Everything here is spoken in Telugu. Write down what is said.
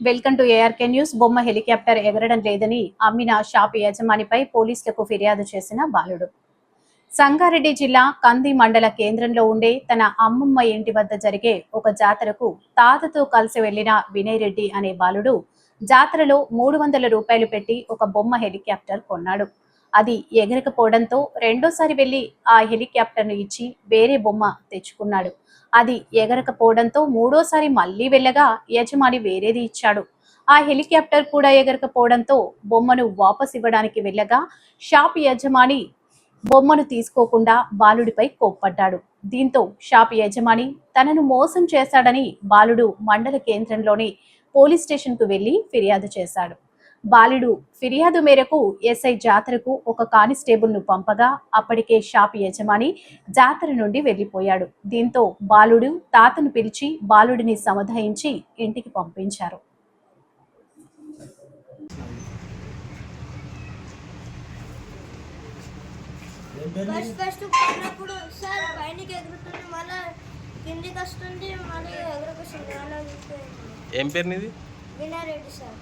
Welcome to ARK news. బొమ్మ హెలికాప్టర్ ఎగరడం లేదని అమ్మిన షాప్ యజమానిపై పోలీసులకు ఫిర్యాదు చేసిన బాలుడు. సంగారెడ్డి జిల్లా కంది మండల కేంద్రంలో ఉండే తన అమ్మమ్మ ఇంటి వద్ద జరిగే ఒక జాతరకు తాతతో కలిసి వెళ్ళిన వినయ్ రెడ్డి అనే బాలుడు జాతరలో మూడు వందల రూపాయలు పెట్టి ఒక బొమ్మ హెలికాప్టర్ కొన్నాడు. అది ఎగరకపోవడంతో రెండోసారి వెళ్ళి ఆ హెలికాప్టర్ను ఇచ్చి వేరే బొమ్మ తెచ్చుకున్నాడు. అది ఎగరకపోవడంతో మూడోసారి మళ్ళీ వెళ్ళగా యజమాని వేరేది ఇచ్చాడు. ఆ హెలికాప్టర్ కూడా ఎగరకపోవడంతో బొమ్మను వాపస్ ఇవ్వడానికి వెళ్ళగా షాప్ యజమాని బొమ్మను తీసుకోకుండా బాలుడిపై కోప్పడ్డాడు. దీంతో షాప్ యజమాని తనను మోసం చేశాడని బాలుడు మండల కేంద్రంలోని పోలీస్ స్టేషన్కు వెళ్ళి ఫిర్యాదు చేశాడు. బాలుడు ఫిర్యాదు మేరకు ఎస్ఐ జాతరకు ఒక కానిస్టేబుల్ను పంపగా అప్పటికే షాప్ యజమాని జాతర నుండి వెళ్ళిపోయాడు దీంతో బాలుడు తాతను పిలిచి బాలుడిని సముదాయించి ఇంటికి పంపించారు. ఏం పేరు వినారెడ్డి సార్.